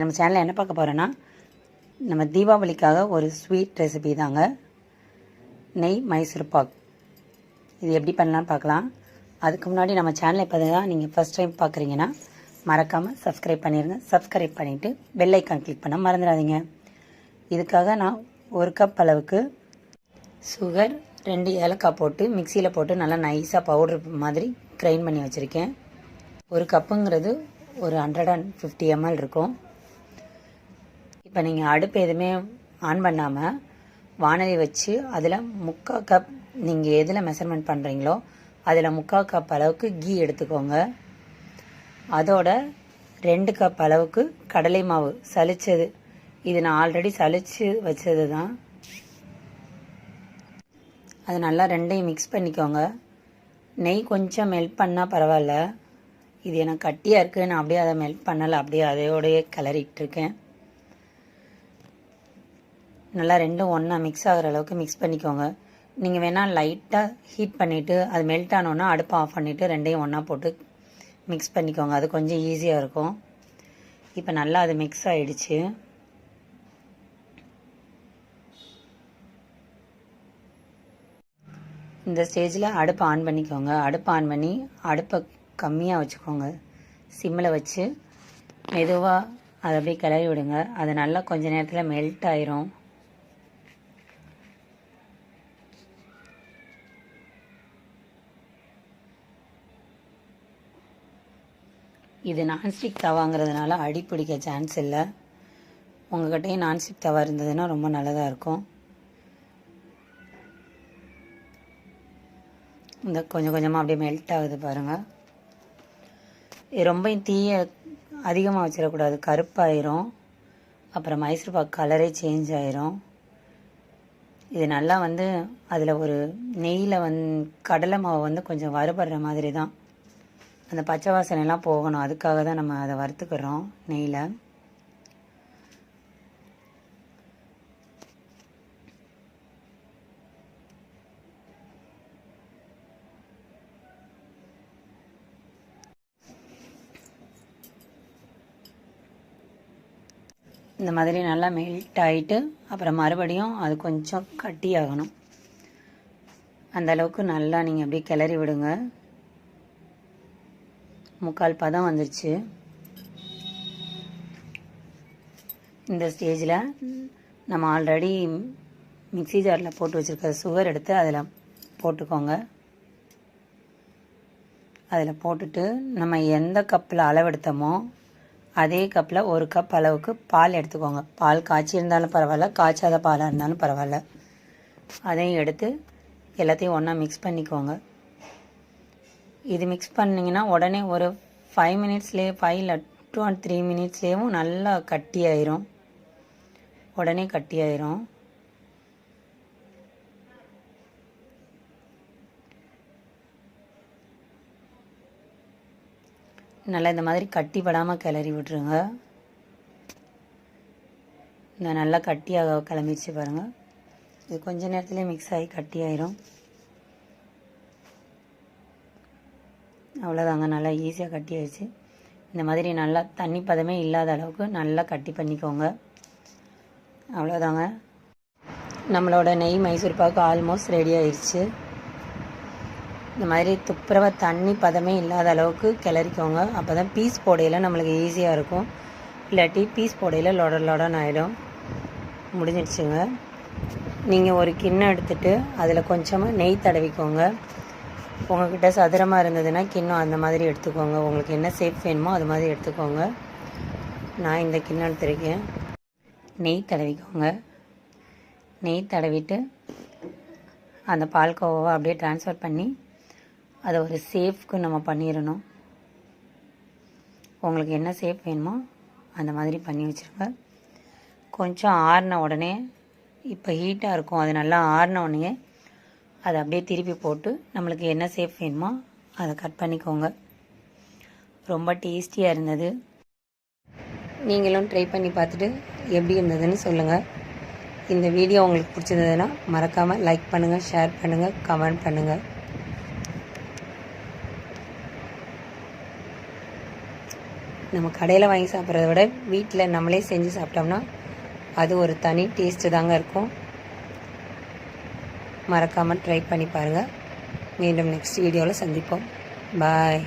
நம்ம சேனலில் என்ன பார்க்க போகிறோன்னா நம்ம தீபாவளிக்காக ஒரு ஸ்வீட் ரெசிபி தாங்க. நெய் மைசூர் பாக். இது எப்படி பண்ணலான்னு பார்க்கலாம். அதுக்கு முன்னாடி நம்ம சேனலை இப்போ தான் நீங்கள் ஃபஸ்ட் டைம் பார்க்குறீங்கன்னா மறக்காமல் சப்ஸ்கிரைப் பண்ணிடுங்க சப்ஸ்கிரைப் பண்ணிவிட்டு பெல் ஐக்கான் கிளிக் பண்ண மறந்துடாதீங்க. இதுக்காக நான் ஒரு கப் அளவுக்கு சுகர் ரெண்டு ஏலக்காய் போட்டு மிக்சியில் போட்டு நல்லா நைஸாக பவுடர் மாதிரி கிரைண்ட் பண்ணி வச்சுருக்கேன். ஒரு கப்புங்கிறது ஒரு ஹண்ட்ரட் அண்ட் ஃபிஃப்டி எம்எல் இருக்கும். இப்போ நீங்கள் அடுப்பு எதுவுமே ஆன் பண்ணாமல் வானலி வச்சு அதில் முக்கால் கப் நீங்கள் எதில் மெஷர்மெண்ட் பண்ணுறீங்களோ அதில் முக்கால் கப் அளவுக்கு கீ எடுத்துக்கோங்க. அதோட ரெண்டு கப் அளவுக்கு கடலை மாவு சளிச்சது இது நான் ஆல்ரெடி சளிச்சு வச்சது தான் அது நல்லா ரெண்டையும் மிக்ஸ் பண்ணிக்கோங்க. நெய் கொஞ்சம் மெல்ட் பண்ணால் பரவாயில்ல. இது எனக்கு கட்டியாக இருக்குது நான் அப்படியே அதை மெல்ட் பண்ணலை. அப்படியே அதையோடையே கிளறிட்டு இருக்கேன். நல்லா ரெண்டும் ஒன்றா மிக்ஸ் ஆகிற அளவுக்கு மிக்ஸ் பண்ணிக்கோங்க. நீங்கள் வேணால் லைட்டாக ஹீட் பண்ணிவிட்டு அது மெல்ட் ஆனோன்னா அடுப்பை ஆஃப் பண்ணிவிட்டு ரெண்டையும் ஒன்றா போட்டு மிக்ஸ் பண்ணிக்கோங்க. அது கொஞ்சம் ஈஸியாக இருக்கும். இப்போ நல்லா அது மிக்ஸ் ஆகிடுச்சு இந்த ஸ்டேஜில் அடுப்பை ஆன் பண்ணிக்கோங்க. அடுப்பை ஆன் பண்ணி அடுப்பை கம்மியாக வச்சுக்கோங்க. சிம்மில் வச்சு மெதுவாக அதை அப்படியே கிளறி விடுங்க. அது நல்லா கொஞ்ச நேரத்தில் மெல்ட் ஆயிரும். இது நான்ஸ்டிக் தவாங்கிறதுனால அடி பிடிக்க சான்ஸ் இல்லை. உங்கள்கிட்டயும் நான்ஸ்டிக் தவா இருந்ததுன்னா ரொம்ப நல்லதாக இருக்கும். இந்த கொஞ்சம் கொஞ்சமாக அப்படியே மெல்ட் ஆகுது பாருங்கள் இது ரொம்ப தீய அதிகமாக வச்சிடக்கூடாது. கருப்பாயிரும். அப்புறம் மைசூர் பாக் கலரே சேஞ்ச் ஆயிரும். இது நல்லா வந்து அதில் ஒரு நெய்யில் வந் கடலை மாவு வந்து கொஞ்சம் வறுபடுற மாதிரி தான் அந்த பச்சை வாசனைலாம் போகணும். அதுக்காக தான் நம்ம அதை வறுத்துக்கிறோம் நெய்யில். இந்த மாதிரி நல்லா மெல்ட் ஆகிட்டு அப்புறம் மறுபடியும் அது கொஞ்சம் கட்டி ஆகணும் அந்த அளவுக்கு நல்லா நீங்கள் அப்படியே கிளறி விடுங்க. முக்கால் பதம் வந்துருச்சு. இந்த ஸ்டேஜில் நம்ம ஆல்ரெடி மிக்ஸி ஜாரில் போட்டு வச்சுருக்க சுகர் எடுத்து அதில் போட்டுக்கோங்க. அதில் போட்டுட்டு நம்ம எந்த கப்பில் அளவெடுத்தோமோ அதே கப்பில் ஒரு கப் அளவுக்கு பால் எடுத்துக்கோங்க. பால் காய்ச்சி இருந்தாலும் பரவாயில்ல காய்ச்சாத பாலாக இருந்தாலும் பரவாயில்ல. அதையும் எடுத்து எல்லாத்தையும் ஒன்றா மிக்ஸ் பண்ணிக்கோங்க. இது மிக்ஸ் பண்ணிங்கன்னா உடனே ஒரு ஃபைவ் மினிட்ஸ்லேயே ஃபைவ் இல்லை டூ அண்ட் த்ரீ மினிட்ஸ்லேயும் நல்லா கட்டி ஆயிரும். உடனே கட்டி ஆயிரும். நல்லா இந்த மாதிரி கட்டி படாமல் கிளறி விட்டுருங்க. இந்த நல்லா கட்டியாக கிளம்பிடுச்சு பாருங்கள் இது கொஞ்ச நேரத்துலேயே மிக்ஸ் ஆகி கட்டி ஆயிரும். அவ்வளோதாங்க நல்லா ஈஸியாக கட்டி ஆயிடுச்சு இந்த மாதிரி நல்லா தண்ணி பதமே இல்லாத அளவுக்கு நல்லா கட்டி பண்ணிக்கோங்க. அவ்வளோதாங்க நம்மளோட நெய் மைசூர் பாக்கு ஆல்மோஸ்ட் ரெடி ஆயிடுச்சு இந்த மாதிரி துப்புரவா தண்ணி பதமே இல்லாத அளவுக்கு கிளறிக்கோங்க. அப்போ தான் பீஸ் போடையில் நம்மளுக்கு ஈஸியாக இருக்கும். இல்லாட்டி பீஸ் போடையில் லொட லொடன் ஆகிடும் முடிஞ்சிடுச்சுங்க. நீங்கள் ஒரு கிண்ணம் எடுத்துகிட்டு அதில் கொஞ்சமாக நெய் தடவிக்கோங்க. உங்கள்கிட்ட சதுரமாக இருந்ததுன்னா கிண்ணம் அந்த மாதிரி எடுத்துக்கோங்க. உங்களுக்கு என்ன ஷேப் வேணுமோ அது மாதிரி எடுத்துக்கோங்க. நான் இந்த கிண்ணம் எடுத்துருக்கேன். நெய் தடவிக்கோங்க. நெய் தடவிட்டு அந்த பால்கோவாவை அப்படியே ட்ரான்ஸ்ஃபர் பண்ணி அதை ஒரு சேஃப்க்கு நம்ம பண்ணிடணும். உங்களுக்கு என்ன சேஃப் வேணுமோ அந்த மாதிரி பண்ணி வச்சுருங்க. கொஞ்சம் ஆறின உடனே இப்போ ஹீட்டாக இருக்கும். அது நல்லா ஆறின உடனே அதை அப்படியே திருப்பி போட்டு நம்மளுக்கு என்ன சேஃப் வேணுமோ அதை கட் பண்ணிக்கோங்க. ரொம்ப டேஸ்டியாக இருந்தது. நீங்களும் ட்ரை பண்ணி பார்த்துட்டு எப்படி இருந்ததுன்னு சொல்லுங்கள் இந்த வீடியோ உங்களுக்கு பிடிச்சிருந்ததுன்னா மறக்காமல் லைக் பண்ணுங்கள் ஷேர் பண்ணுங்கள் கமெண்ட் பண்ணுங்கள் நம்ம கடையில் வாங்கி சாப்பிட்றத விட வீட்டில் நம்மளே செஞ்சு சாப்பிட்டோம்னா அது ஒரு தனி டேஸ்ட்டு தாங்க இருக்கும். மறக்காமல் ட்ரை பண்ணி பாருங்கள் மீண்டும் நெக்ஸ்ட் வீடியோவில் சந்திப்போம். பாய்